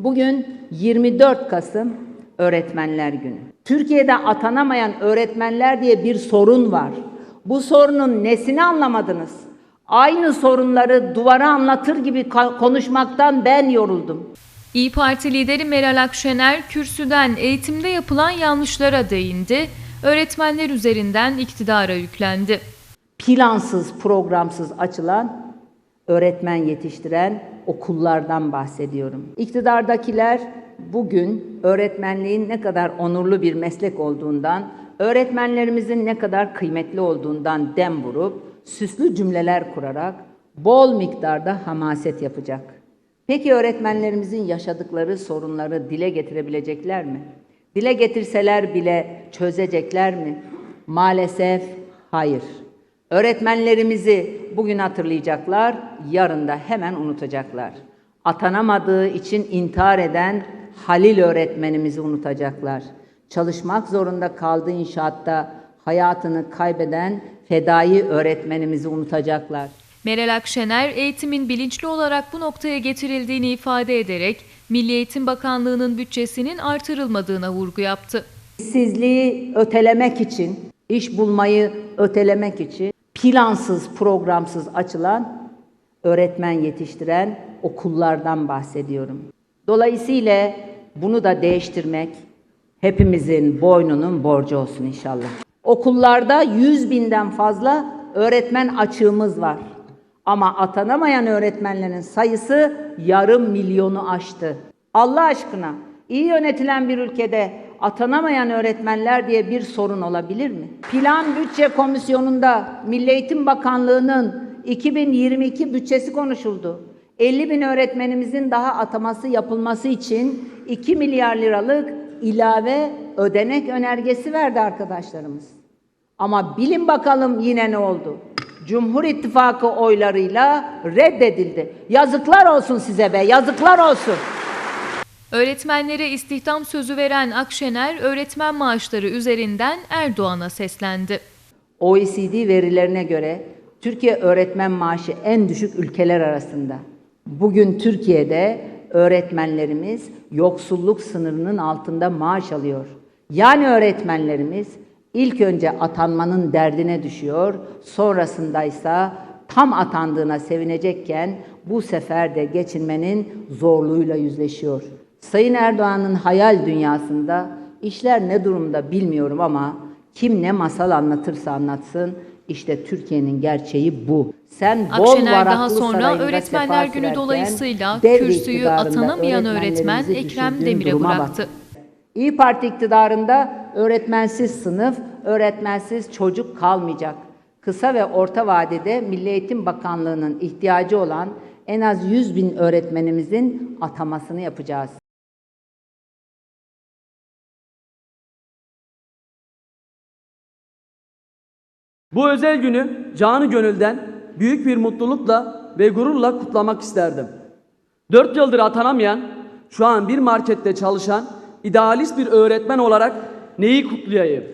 Bugün 24 Kasım Öğretmenler Günü. Türkiye'de atanamayan öğretmenler diye bir sorun var. Bu sorunun nesini anlamadınız? Aynı sorunları duvara anlatır gibi konuşmaktan ben yoruldum. İyi Parti lideri Meral Akşener kürsüden eğitimde yapılan yanlışlara değindi, öğretmenler üzerinden iktidara yüklendi. Plansız, programsız açılan öğretmen yetiştiren okullardan bahsediyorum. İktidardakiler bugün öğretmenliğin ne kadar onurlu bir meslek olduğundan, öğretmenlerimizin ne kadar kıymetli olduğundan dem vurup süslü cümleler kurarak bol miktarda hamaset yapacak. Peki öğretmenlerimizin yaşadıkları sorunları dile getirebilecekler mi? Dile getirseler bile çözecekler mi? Maalesef hayır. Öğretmenlerimizi bugün hatırlayacaklar, yarın da hemen unutacaklar. Atanamadığı için intihar eden Halil öğretmenimizi unutacaklar. Çalışmak zorunda kaldığı inşaatta hayatını kaybeden fedai öğretmenimizi unutacaklar. Meral Akşener eğitimin bilinçli olarak bu noktaya getirildiğini ifade ederek Milli Eğitim Bakanlığı'nın bütçesinin artırılmadığına vurgu yaptı. İşsizliği ötelemek için, iş bulmayı ötelemek için plansız, programsız açılan öğretmen yetiştiren okullardan bahsediyorum. Dolayısıyla bunu da değiştirmek hepimizin boynunun borcu olsun inşallah. Okullarda 100 binden fazla öğretmen açığımız var. Ama atanamayan öğretmenlerin sayısı yarım milyonu aştı. Allah aşkına iyi yönetilen bir ülkede atanamayan öğretmenler diye bir sorun olabilir mi? Plan Bütçe Komisyonu'nda Milli Eğitim Bakanlığı'nın 2022 bütçesi konuşuldu. 50 bin öğretmenimizin daha ataması yapılması için 2 milyar liralık ilave ödenek önergesi verdi arkadaşlarımız. Ama bilin bakalım yine ne oldu? Cumhur İttifakı oylarıyla reddedildi. Yazıklar olsun size be, yazıklar olsun. Öğretmenlere istihdam sözü veren Akşener, öğretmen maaşları üzerinden Erdoğan'a seslendi. OECD verilerine göre Türkiye öğretmen maaşı en düşük ülkeler arasında. Bugün Türkiye'de öğretmenlerimiz yoksulluk sınırının altında maaş alıyor. Yani öğretmenlerimiz ilk önce atanmanın derdine düşüyor, sonrasında ise tam atandığına sevinecekken bu sefer de geçinmenin zorluğuyla yüzleşiyor. Sayın Erdoğan'ın hayal dünyasında işler ne durumda bilmiyorum ama kim ne masal anlatırsa anlatsın işte Türkiye'nin gerçeği bu. Sen bol Akşener daha sonra Öğretmenler Günü dolayısıyla kürsüyü atanamayan öğretmen Ekrem Demir'e bak. bıraktı. İyi Parti iktidarında öğretmensiz sınıf, öğretmensiz çocuk kalmayacak. Kısa ve orta vadede Milli Eğitim Bakanlığı'nın ihtiyacı olan en az 100 bin öğretmenimizin atamasını yapacağız. Bu özel günü canı gönülden büyük bir mutlulukla ve gururla kutlamak isterdim. Dört yıldır atanamayan, şu an bir markette çalışan idealist bir öğretmen olarak neyi kutlayayım?